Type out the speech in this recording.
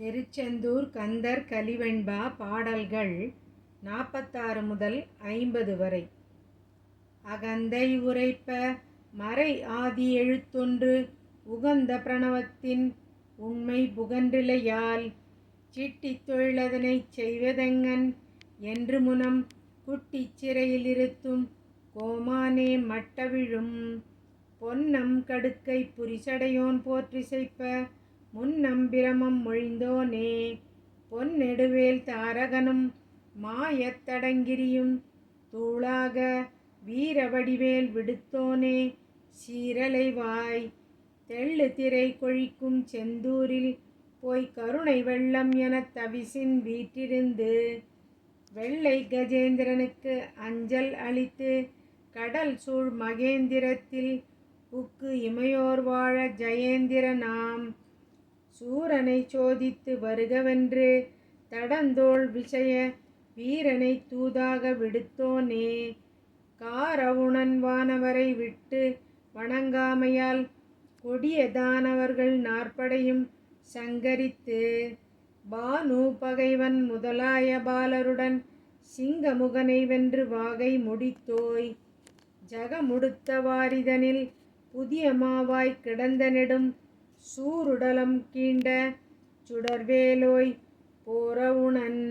திருச்செந்தூர் கந்தர் கலிவெண்பா பாடல்கள் நாற்பத்தாறு முதல் ஐம்பது வரை. அகந்தை உரைப்ப மறை ஆதி எழுத்தொன்று உகந்த பிரணவத்தின் உண்மை புகன்றிலையால் சிட்டித் தொழிலதனைச் செய்வதெங்கன் என்று முனம் குட்டிச் சிறையில் இருத்தும் கோமானே மட்டவிழும் பொன்னம் கடுக்கை புரிசடையோன் போற்றிசைப்ப முன் நம்பிரமம் மொழிந்தோனே பொன்னெடுவேல் தாரகனும் மாயத்தடங்கிரியும் தூளாக வீரவடிவேல் விடுத்தோனே சீரலைவாய் தெள்ளு திரை கொழிக்கும் செந்தூரில் போய் கருணை வெள்ளம் எனத் தவிசின் வீற்றிருந்து வெள்ளை கஜேந்திரனுக்கு அஞ்சல் அளித்து கடல் சூழ் மகேந்திரத்தில் புக்கு இமையோர் வாழ ஜெயேந்திர நாம் சூரனை சோதித்து வருகவென்று தடந்தோள் விஷய வீரனை தூதாக விடுத்தோனே. காரவுணன் வானவரை விட்டு வணங்காமையால் கொடியதானவர்கள் நாற்படையும் சங்கரித்து பானு பகைவன் முதலாய பாலருடன் சிங்கமுகனை வென்று வாகை முடித்தோய். ஜகமுடுத்த வாரிதனில் புதிய மாவாய் கிடந்த நெடும் சூருடலம் கீண்ட சுடர்வேலோய் போறவுணன்.